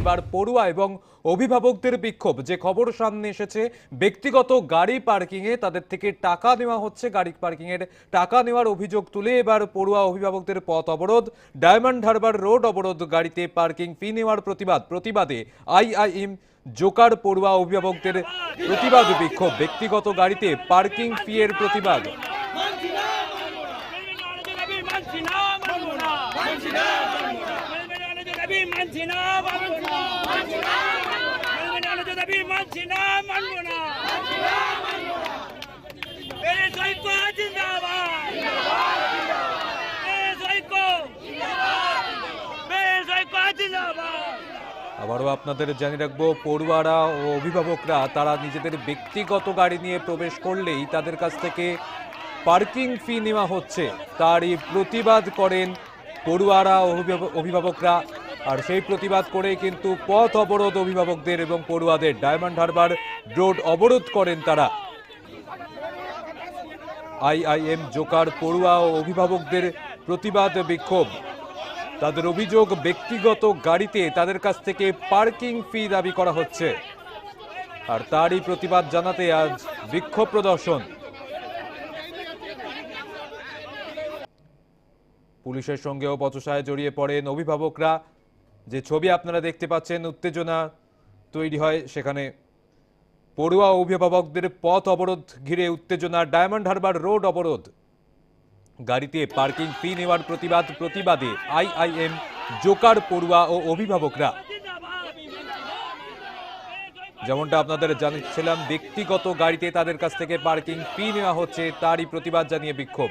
এবার পড়ুয়া এবং অভিভাবকদের বিক্ষোভ। যে খবর সামনে এসেছে, ব্যক্তিগত গাড়ি পার্কিংয়ে তাদের থেকে টাকা নেওয়া হচ্ছে। গাড়ি পার্কিংয়ের টাকা নেওয়ার অভিযোগ তুলে এবার পড়ুয়া অভিভাবকদের পথ অবরোধ। ডায়মন্ড হারবার রোড অবরোধ গাড়িতে পার্কিং ফি নেওয়ার প্রতিবাদ। প্রতিবাদে আইআইএম জোকার পড়ুয়া অভিভাবকদের প্রতিবাদ বিক্ষোভ। ব্যক্তিগত গাড়িতে পার্কিং ফি এর প্রতিবাদ আবারও আপনাদের জানিয়ে রাখব, পড়ুয়ারা ও অভিভাবকরা, তারা নিজেদের ব্যক্তিগত গাড়ি নিয়ে প্রবেশ করলেই তাদের কাছ থেকে পার্কিং ফি নেওয়া হচ্ছে। তারই প্রতিবাদ করেন পড়ুয়ারা অভিভাবকরা। আর সেই প্রতিবাদ করে কিন্তু পথ অবরোধ অভিভাবকদের এবং পড়ুয়াদের ডায়মন্ড হারবার রোড অবরোধ করেন তারা। আইআইএম জোকার পড়ুয়া ও অভিভাবকদের প্রতিবাদ বিক্ষোভ। তাদের অভিযোগ, ব্যক্তিগত গাড়িতে তাদের কাছ থেকে পার্কিং ফি দাবি করা হচ্ছে। আর তারই প্রতিবাদ জানাতে আজ বিক্ষোভ প্রদর্শন। পুলিশের সঙ্গেও বচসায় জড়িয়ে পড়েন অভিভাবকরা। যে ছবি আপনারা দেখতে পাচ্ছেন, উত্তেজনা তৈরি হয় সেখানে। পড়ুয়া অভিভাবকদের পথ অবরোধ ঘিরে উত্তেজনা, ডায়মন্ড হারবার রোড অবরোধ। গাড়িতে পার্কিং ফি নেওয়ার প্রতিবাদ, প্রতিবাদে আইআইএম, জোকার পড়ুয়া ও অভিভাবকরা। যেমনটা আপনাদের জানাচ্ছিলাম ব্যক্তিগত গাড়িতে তাদের কাছ থেকে পার্কিং ফি নেওয়া হচ্ছে, তারই প্রতিবাদ জানিয়ে বিক্ষোভ।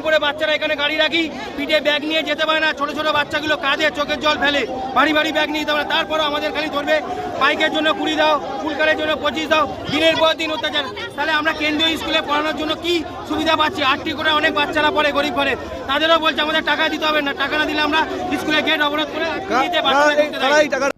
উপরে বাচ্চারা এখানে গাড়ি রাখি পিঠে ব্যাগ নিয়ে যেতে পারে না ছোট ছোট বাচ্চাগুলো কাঁধে চোখের জল ফেলে ভারী ভারী ব্যাগ নিয়ে যেতে পারে তারপরও আমাদের খালি ধরবে বাইকের জন্য কুড়ি দাও ফুলকারের জন্য পঁচিশ দাও দিনের পর দিন অত্যাচার। তাহলে আমরা কেন্দ্রীয় স্কুলে পড়ানোর জন্য কি সুবিধা পাচ্ছি? আটটি করে অনেক বাচ্চারা পড়ে গরিব ঘরে তাদেরও বলছে আমাদের টাকা দিতে হবে না টাকা না দিলে আমরা স্কুলে গেট অবরোধ করে দিতে না।